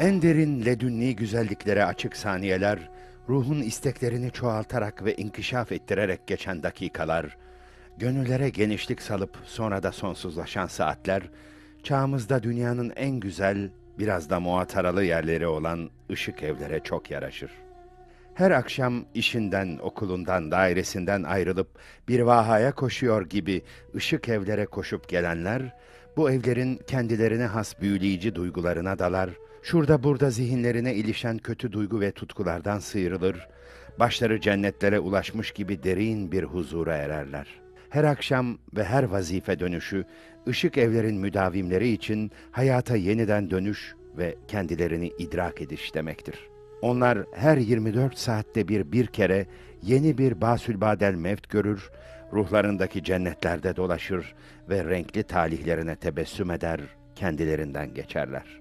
En derin ledünni güzelliklere açık saniyeler, ruhun isteklerini çoğaltarak ve inkişaf ettirerek geçen dakikalar, gönüllere genişlik salıp sonra da sonsuzlaşan saatler, çağımızda dünyanın en güzel, biraz da muhataralı yerleri olan ışık evlere çok yaraşır. Her akşam işinden, okulundan, dairesinden ayrılıp bir vahaya koşuyor gibi ışık evlere koşup gelenler, bu evlerin kendilerine has büyüleyici duygularına dalar, şurada burada zihinlerine ilişen kötü duygu ve tutkulardan sıyrılır, başları cennetlere ulaşmış gibi derin bir huzura ererler. Her akşam ve her vazife dönüşü, ışık evlerin müdavimleri için hayata yeniden dönüş ve kendilerini idrak ediş demektir. Onlar her 24 saatte bir bir kere yeni bir basülbadel mevt görür, ruhlarındaki cennetlerde dolaşır ve renkli talihlerine tebessüm eder, kendilerinden geçerler.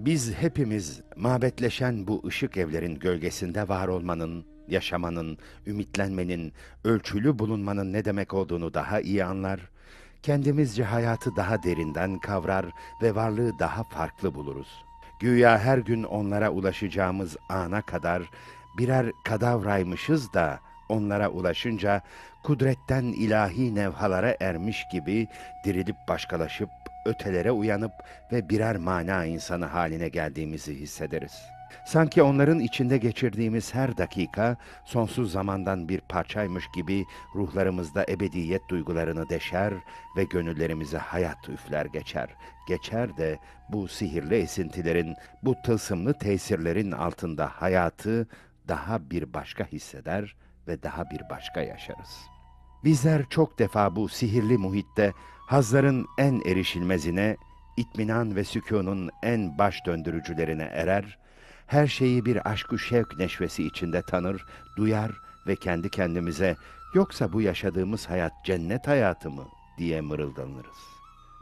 Biz hepimiz mabetleşen bu ışık evlerin gölgesinde var olmanın, yaşamanın, ümitlenmenin, ölçülü bulunmanın ne demek olduğunu daha iyi anlar, kendimizce hayatı daha derinden kavrar ve varlığı daha farklı buluruz. Güya her gün onlara ulaşacağımız ana kadar birer kadavraymışız da onlara ulaşınca kudretten ilahi nevhalara ermiş gibi dirilip başkalaşıp ötelere uyanıp ve birer mana insanı haline geldiğimizi hissederiz.'' Sanki onların içinde geçirdiğimiz her dakika sonsuz zamandan bir parçaymış gibi ruhlarımızda ebediyet duygularını deşer ve gönüllerimize hayat üfler geçer. Geçer de bu sihirli esintilerin, bu tılsımlı tesirlerin altında hayatı daha bir başka hisseder ve daha bir başka yaşarız. Bizler çok defa bu sihirli muhitte hazların en erişilmezine, itminan ve sükunun en baş döndürücülerine erer her şeyi bir aşk-ı şevk neşvesi içinde tanır, duyar ve kendi kendimize yoksa bu yaşadığımız hayat cennet hayatı mı diye mırıldanırız.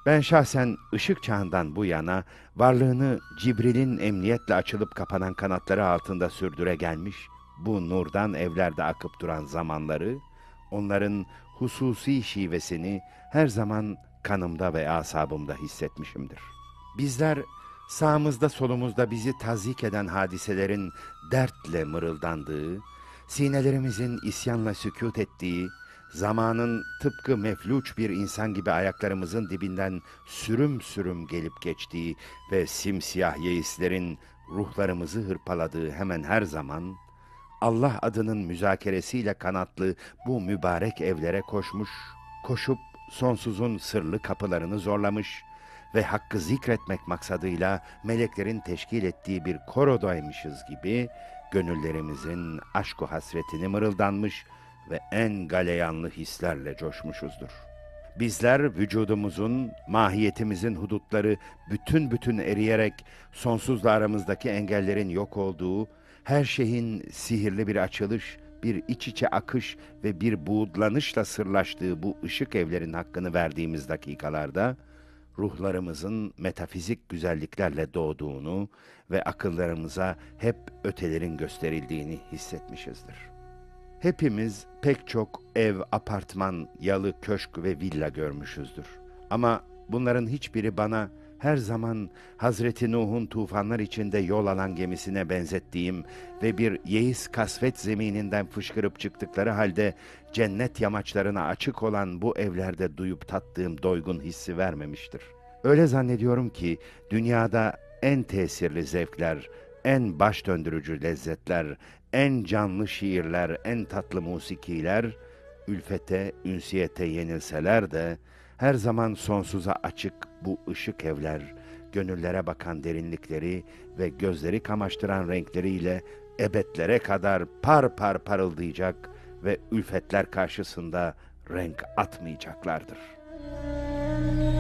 Ben şahsen ışık çağından bu yana varlığını Cibril'in emniyetle açılıp kapanan kanatları altında sürdüre gelmiş, bu nurdan evlerde akıp duran zamanları, onların hususi şivesini her zaman kanımda ve asabımda hissetmişimdir. Bizler sağımızda solumuzda bizi tazik eden hadiselerin dertle mırıldandığı, sinelerimizin isyanla sükut ettiği, zamanın tıpkı mefluç bir insan gibi ayaklarımızın dibinden sürüm sürüm gelip geçtiği ve simsiyah yeislerin ruhlarımızı hırpaladığı hemen her zaman, Allah adının müzakeresiyle kanatlı bu mübarek evlere koşmuş, koşup sonsuzun sırlı kapılarını zorlamış, ve hakkı zikretmek maksadıyla meleklerin teşkil ettiği bir korodaymışız gibi gönüllerimizin aşk hasretini mırıldanmış ve en galeyanlı hislerle coşmuşuzdur. Bizler vücudumuzun, mahiyetimizin hudutları bütün bütün eriyerek sonsuzla aramızdaki engellerin yok olduğu, her şeyin sihirli bir açılış, bir iç içe akış ve bir buğutlanışla sırlaştığı bu ışık evlerin hakkını verdiğimiz dakikalarda, ruhlarımızın metafizik güzelliklerle doğduğunu ve akıllarımıza hep ötelerin gösterildiğini hissetmişizdir. Hepimiz pek çok ev, apartman, yalı, köşk ve villa görmüşüzdür. Ama bunların hiçbiri bana her zaman Hazreti Nuh'un tufanlar içinde yol alan gemisine benzettiğim ve bir yeis kasvet zemininden fışkırıp çıktıkları halde cennet yamaçlarına açık olan bu evlerde duyup tattığım doygun hissi vermemiştir. Öyle zannediyorum ki dünyada en tesirli zevkler, en baş döndürücü lezzetler, en canlı şiirler, en tatlı musikiler, ülfete, ünsiyete yenilseler de, her zaman sonsuza açık bu ışık evler, gönüllere bakan derinlikleri ve gözleri kamaştıran renkleriyle ebedlere kadar par par parıldayacak ve ülfetler karşısında renk atmayacaklardır.''